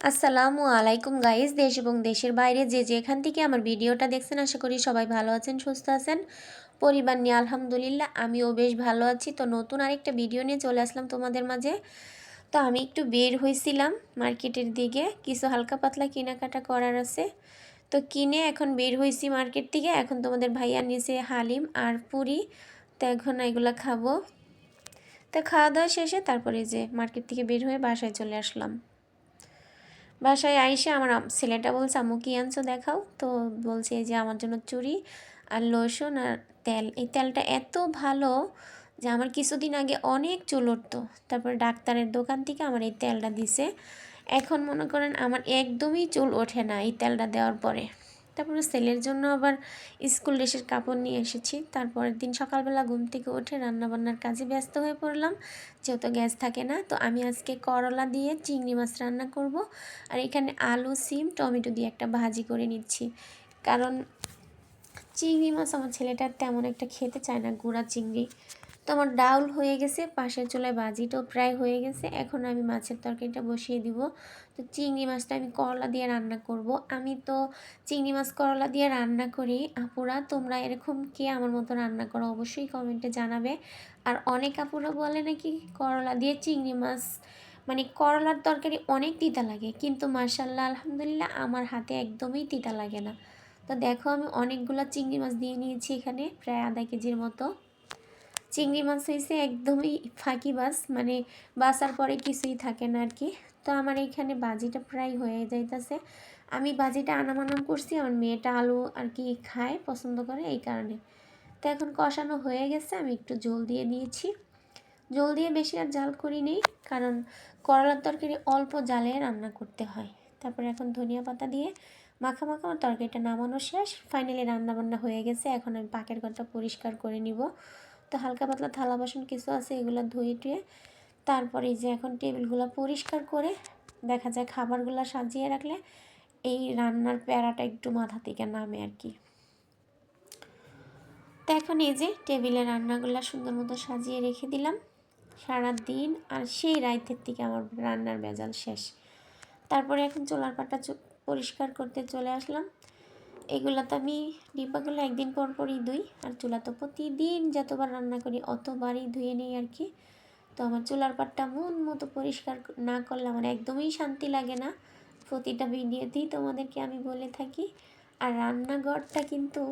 আসসালামু আলাইকুম গাইজ দেশ এবং দেশের বাইরে যে যেখান থেকে আমার ভিডিওটা দেখছেন, আশা করি সবাই ভালো আছেন, সুস্থ আছেন। পরিবার নিয়ে আলহামদুলিল্লাহ আমিও বেশ ভালো আছি। তো নতুন আরেকটা ভিডিও নিয়ে চলে আসলাম তোমাদের মাঝে। তো আমি একটু বের হয়েছিলাম মার্কেটের দিকে, কিছু হালকা পাতলা কেনাকাটা করার আছে। তো কিনে এখন বের হয়েছি মার্কেট থেকে। এখন তোমাদের ভাইয়া নিচে হালিম আর পুরি। তো এখন এগুলো খাব। তো খাওয়া দাওয়া শেষে তারপরে যে মার্কেট থেকে বের হয়ে বাসায় চলে আসলাম। বাসায় আইসে আমার ছেলেটা বলছে, আম্মু, কী আনছো দেখাও? তো বলছে যে, আমার জন্য চুরি আর লসুন আর তেল। এই তেলটা এত ভালো যে আমার কিছুদিন আগে অনেক চুল উঠতো। তারপর ডাক্তারের দোকান থেকে আমার এই তেলটা দিছে। এখন মনে করেন আমার একদমই চুল ওঠে না এই তেলটা দেওয়ার পরে। তারপরে সেলের জন্য আবার স্কুল ড্রেসের কাপড় নিয়ে এসেছি। তারপরের দিন সকালবেলা ঘুম থেকে উঠে রান্নাবান্নার কাজে ব্যস্ত হয়ে পড়লাম। যেহেতু গ্যাস থাকে না, তো আমি আজকে করলা দিয়ে চিংড়ি মাছ রান্না করব। আর এখানে আলু, সিম, টমেটো দিয়ে একটা ভাজি করে নিচ্ছি। কারণ চিংড়ি মাছ আমার ছেলেটা তেমন একটা খেতে চায় না, গুঁড়া চিংড়ি। তো আমার ডাউল হয়ে গেছে, পাশের চুলায় বাজিটাও প্রায় হয়ে গেছে। এখন আমি মাছের তরকারিটা বসিয়ে দিব। তো চিংড়ি মাছটা আমি করলা দিয়ে রান্না করব। আমি তো চিংড়ি মাছ করলা দিয়ে রান্না করি। আপুরা, তোমরা এরকম কে আমার মতো রান্না করো অবশ্যই কমেন্টে জানাবে। আর অনেক আপুরা বলে নাকি করলা দিয়ে চিংড়ি মাছ মানে করলার তরকারি অনেক তিতা লাগে। কিন্তু মার্শাল্লাহ আলহামদুলিল্লাহ আমার হাতে একদমই তিতা লাগে না। তো দেখো আমি অনেকগুলো চিংড়ি মাছ দিয়ে নিয়েছি এখানে, প্রায় আধা কেজির মতো। চিংড়ি মাছ হয়েছে একদমই ফাঁকি বাস মানে বাসার পরে কিছুই থাকে না আর কি তো আমার এখানে বাজিটা প্রায় হয়ে যাইতেছে। আমি বাজিটা আনামানাম করছি, আমার মেয়েটা আলু আর কি খায়, পছন্দ করে এই কারণে। তো এখন কষানো হয়ে গেছে, আমি একটু জল দিয়ে দিয়েছি জল দিয়ে বেশি আর জাল করি নেই, কারণ করলার তরকারি অল্প জালে রান্না করতে হয়। তারপরে এখন ধনিয়া পাতা দিয়ে মাখা মাখা আমার তরকারিটা নামানো শেষ, ফাইনালি রান্নাবান্না হয়ে গেছে। এখন আমি পাকের ঘরটা পরিষ্কার করে নিব। তো হালকা পাতলা থালা বাসন কিছু আছে, এগুলো ধুয়ে টুয়ে তারপরে যে এখন টেবিলগুলো পরিষ্কার করে দেখা যায় খাবারগুলো সাজিয়ে রাখলে এই রান্নার প্যারাটা একটু মাথা থেকে নামে আর কি। তো এখন এই যে টেবিলে রান্নাগুলো সুন্দর মতো সাজিয়ে রেখে দিলাম। সারা দিন আর সেই রাইতের থেকে আমার রান্নার বেজাল শেষ। তারপরে এখন চোলার পাটা পরিষ্কার করতে চলে আসলাম। এগুলো তো আমি ডিব্বাগুলো একদিন পর পরই ধুই আর চুলা তো প্রতিদিন যতবার রান্না করি অতবারই ধুয়ে নিই আর কি। তো আমার চুলার পাটটা মন মতো পরিষ্কার না করলে আমার একদমই শান্তি লাগে না। প্রতিটা ভিডিওতেই তোমাদেরকে আমি বলে থাকি। আর রান্নাঘরটা কিন্তু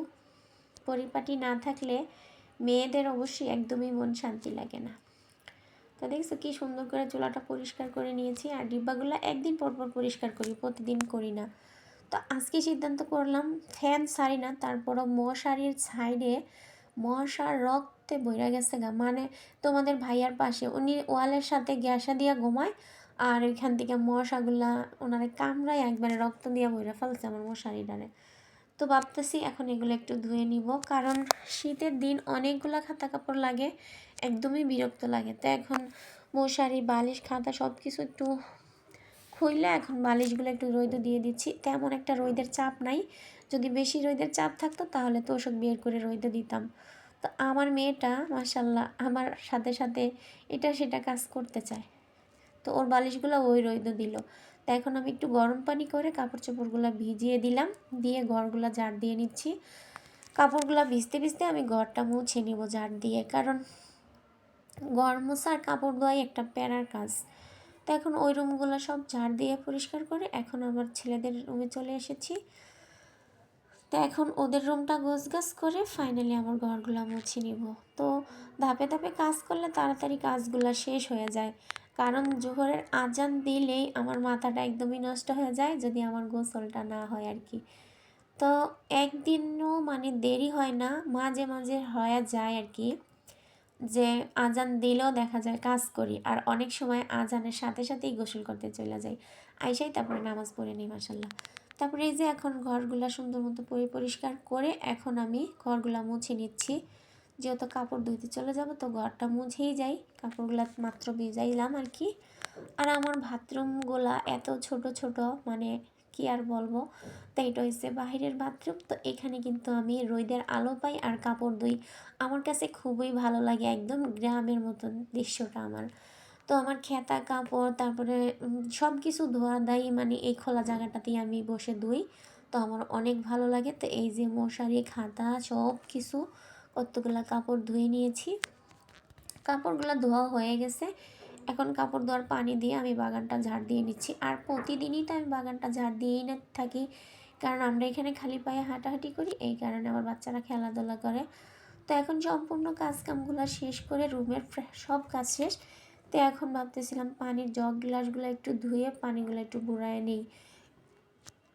পরিপাটি না থাকলে মেয়েদের অবশ্যই একদমই মন শান্তি লাগে না। তো দেখছ কি সুন্দর করে চুলাটা পরিষ্কার করে নিয়েছি। আর ডিব্বাগুলো একদিন পর পর পরিষ্কার করি, প্রতিদিন করি না। তো আজকে সিদ্ধান্ত করলাম ফ্যান সারি না, তারপরও মশারির সাইডে মশার রক্তে বইরা গেছে গা। মানে তোমাদের ভাইয়ার পাশে, উনি ওয়ালের সাথে গ্যাসা দিয়া ঘুমায় আর ওইখান থেকে মশাগুলা ওনারে কামড়ায় একবারে রক্ত দিয়ে বইরা ফেলছে আমার মশারি মশারিটারে তো ভাবতেছি এখন এগুলো একটু ধুয়ে নিব, কারণ শীতের দিন অনেকগুলো খাতা কাপড় লাগে, একদমই বিরক্ত লাগে। তো এখন মশারি বালিশ, খাতা সব কিছু একটু খুইলে, এখন বালিশগুলো একটু রৈদ দিয়ে দিচ্ছি। তেমন একটা রৈদের চাপ নাই। যদি বেশি রৈদের চাপ থাকতো, তাহলে তোষক বের করে রৈদ দিতাম। তো আমার মেয়েটা মাসাল্লাহ আমার সাথে সাথে এটা সেটা কাজ করতে চায়। তো ওর বালিশগুলো ওই রৈদ দিল। তো এখন আমি একটু গরম পানি করে কাপড় চোপড়গুলো ভিজিয়ে দিলাম। দিয়ে ঘরগুলো ঝাড় দিয়ে নিচ্ছি। কাপড়গুলো ভিজতে ভিজতে আমি ঘরটা মুছে নিব ঝাড় দিয়ে। কারণ ঘর মোছা কাপড় ধোয়াই একটা প্যারার কাজ। তো এখন ওই রুমগুলো সব ঝাড় দিয়ে পরিষ্কার করে এখন আমার ছেলেদের রুমে চলে এসেছি। তো এখন ওদের রুমটা গাছ করে ফাইনালি আমার ঘরগুলো মুছে নিব। তো ধাপে ধাপে কাজ করলে তাড়াতাড়ি কাজগুলো শেষ হয়ে যায়। কারণ জোহরের আজান দিলেই আমার মাথাটা একদমই নষ্ট হয়ে যায় যদি আমার গোসলটা না হয় আর কি। তো একদিনও মানে দেরি হয় না, মাঝে মাঝে হয়ে যায় আর কি। যে আজান দিলেও দেখা যায় কাজ করি। আর অনেক সময় আজানের সাথে সাথেই গোসল করতে চলে যাই। আইসাই তারপরে নামাজ পড়ে নিই মাসাল্লাহ তারপরে এই যে এখন ঘরগুলা সুন্দর মতো পরিষ্কার করে এখন আমি ঘরগুলা মুছে নিচ্ছি। যেহেতু কাপড় ধুইতে চলে যাব, তো ঘরটা মুছেই যাই। কাপড়গুলা মাত্র ভিজাইলাম আর কি। আর আমার বাথরুমগুলা এত ছোট ছোট মানে কি আর বলব? তো এটা হচ্ছে বাহিরের বাথরুম। তো এখানে কিন্তু আমি রোদের আলো পাই আর কাপড় ধুই। আমার কাছে খুবই ভালো লাগে একদম গ্রামের মতন দৃশ্যটা আমার। তো আমার খেতা কাপড়, তারপরে সব কিছু ধোয়া দেয় মানে এই খোলা জায়গাটাতেই আমি বসে ধুই। তো আমার অনেক ভালো লাগে। তো এই যে মশারি, খাতা সব কিছু কতগুলো কাপড় ধুয়ে নিয়েছি। কাপড়গুলো ধোয়া হয়ে গেছে। এখন কাপড় ধোয়ার পানি দিয়ে আমি বাগানটা ঝাড় দিয়ে নিচ্ছি। আর প্রতিদিনই তো আমি বাগানটা ঝাড় দিয়েই না থাকি। কারণ আমরা এখানে খালি পায়ে হাঁটাহাঁটি করি, এই কারণে আমার বাচ্চারা খেলাধুলা করে। তো এখন সম্পূর্ণ কাজকামগুলো শেষ করে রুমের সব কাজ শেষ। তো এখন ভাবতেছিলাম পানির জগ গ্লাসগুলো একটু ধুয়ে পানিগুলো একটু বুড়ায় নিই।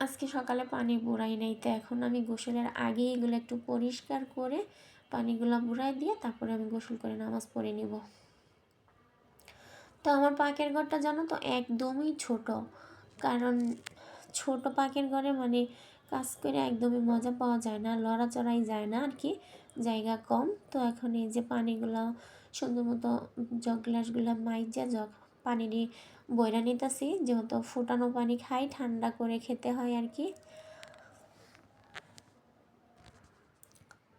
আজকে সকালে পানি বুড়াই নেই, তো এখন আমি গোসলের আগে এগুলো একটু পরিষ্কার করে পানিগুলো বুড়াই দিয়ে তারপরে আমি গোসল করে নামাজ পড়ে নিব। তো আমার পাকের ঘরটা জানো তো একদমই ছোট। কারণ ছোট পাকের ঘরে মানে কাজ করে একদমই মজা পাওয়া যায় না, লড়াচড়াই যায় না আর কি জায়গা কম। তো এখন এই যে পানিগুলো সুন্দর মতো জগ গ্লাসগুলো মাইজা জগ পানি নিয়ে বইরা নিতেছি, যেহেতু ফুটানো পানি খাই, ঠান্ডা করে খেতে হয় আর কি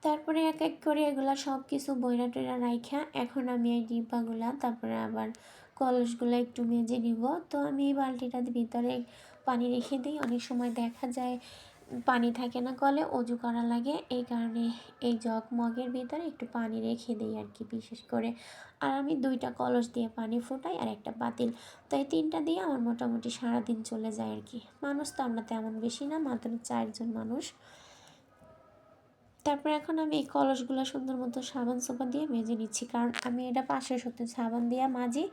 তারপরে এক এক করে এগুলা সব কিছু বইরা টইরা রাইখা, এখন আমি এই ডিব্বাগুলা, তারপরে আবার কলসগুলো একটু মেজে নিব। তো আমি এই বালতিটার ভিতরে পানি রেখে দিই। অনেক সময় দেখা যায় পানি থাকে না কলে, অজু করা লাগে। এই কারণে এই জগ মগের ভিতরে একটু পানি রেখে দিই আর কি বিশেষ করে। আর আমি দুইটা কলস দিয়ে পানি ফুটাই আর একটা পাতিল তো এই তিনটা দিয়ে আমার মোটামুটি সারাদিন চলে যায় আর কি। মানুষ তো আমরা তেমন বেশি না, মাত্র চারজন মানুষ। তারপরে এখন আমি এই কলসগুলো সুন্দর মতো সাবান সোপা দিয়ে মেজে নিচ্ছি। কারণ আমি এটা পাশে সত্যি সাবান দিয়ে মাজি।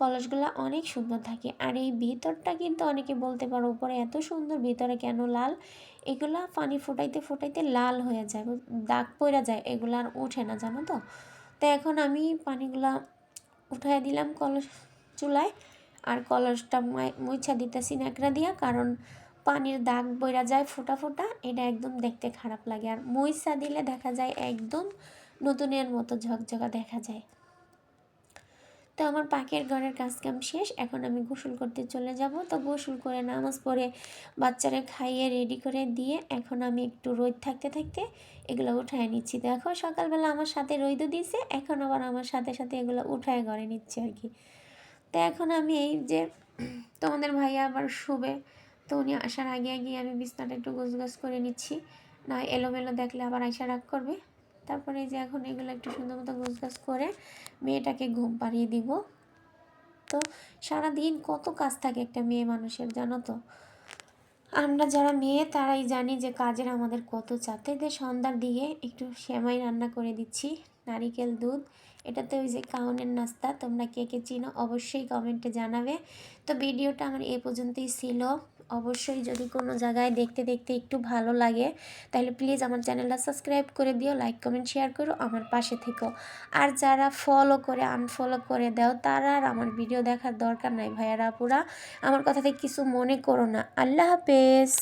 কলসগুলো অনেক সুন্দর থাকে। আর এই ভিতরটা কিন্তু অনেকে বলতে পারো, উপরে এত সুন্দর, ভিতরে কেন লাল? এগুলা পানি ফোটাইতে ফোটাইতে লাল হয়ে যায়, দাগ পড়ে যায়, এগুলো আর উঠে না, জানো তো? তো এখন আমি পানিগুলা উঠাই দিলাম কলস চুলায়, আর কলসটা মুছা দিতেছি ন্যাকড়া দিয়া, কারণ পানির দাগ বইরা যায় ফোটা ফোটা, এটা একদম দেখতে খারাপ লাগে। আর মইসা দিলে দেখা যায় একদম নতুনের মতো ঝকঝকা দেখা যায়। তো আমার পাকের ঘরের কাজকাম শেষ, এখন আমি গোসল করতে চলে যাব। তো গোসল করে নামাজ পড়ে বাচ্চারা খাইয়ে রেডি করে দিয়ে এখন আমি একটু রোদ থাকতে থাকতে এগুলো উঠায় নিচ্ছি। দেখো সকালবেলা আমার সাথে রোদও দিয়েছে এখন আবার আমার সাথে সাথে এগুলো উঠায় ঘরে নিচ্ছে আর কি। তো এখন আমি এই যে তোমাদের ভাইয়া আবার শুবে, তো উনি আসার আগে আগে আমি বিছনাটা একটু গোছ করে নিচ্ছি, না এলোমেলো দেখলে আবার আইসা রাগ করবে। তারপরে এই যে এখন এগুলো একটু সুন্দর মতো গোছগাছ করে মেয়েটাকে ঘুম পাড়িয়ে দিব। তো সারাদিন কত কাজ থাকে একটা মেয়ে মানুষের, জানো তো? আমরা যারা মেয়ে, তারাই জানি যে কাজের আমাদের কত চাতে যে সন্ধ্যার দিকে একটু সেমাই রান্না করে দিচ্ছি, নারিকেল দুধ। এটাতে ওই যে কাউনের নাস্তা, তোমরা কে কে চিনো অবশ্যই কমেন্টে জানাবে। তো ভিডিওটা আমার এ পর্যন্তই ছিল। অবশ্যই যদি কোনো জায়গায় দেখতে দেখতে একটু ভালো লাগে, তাহলে প্লিজ আমার চ্যানেলটা সাবস্ক্রাইব করে দিও লাইক কমেন্ট শেয়ার করো, আমার পাশে থেকো। আর যারা ফলো করে আনফলো করে দাও, তারা আর আমার ভিডিও দেখার দরকার নাই ভাইয়ারা পুরা আমার কথাতে কিছু মনে করো না। আল্লাহ হাফেজ।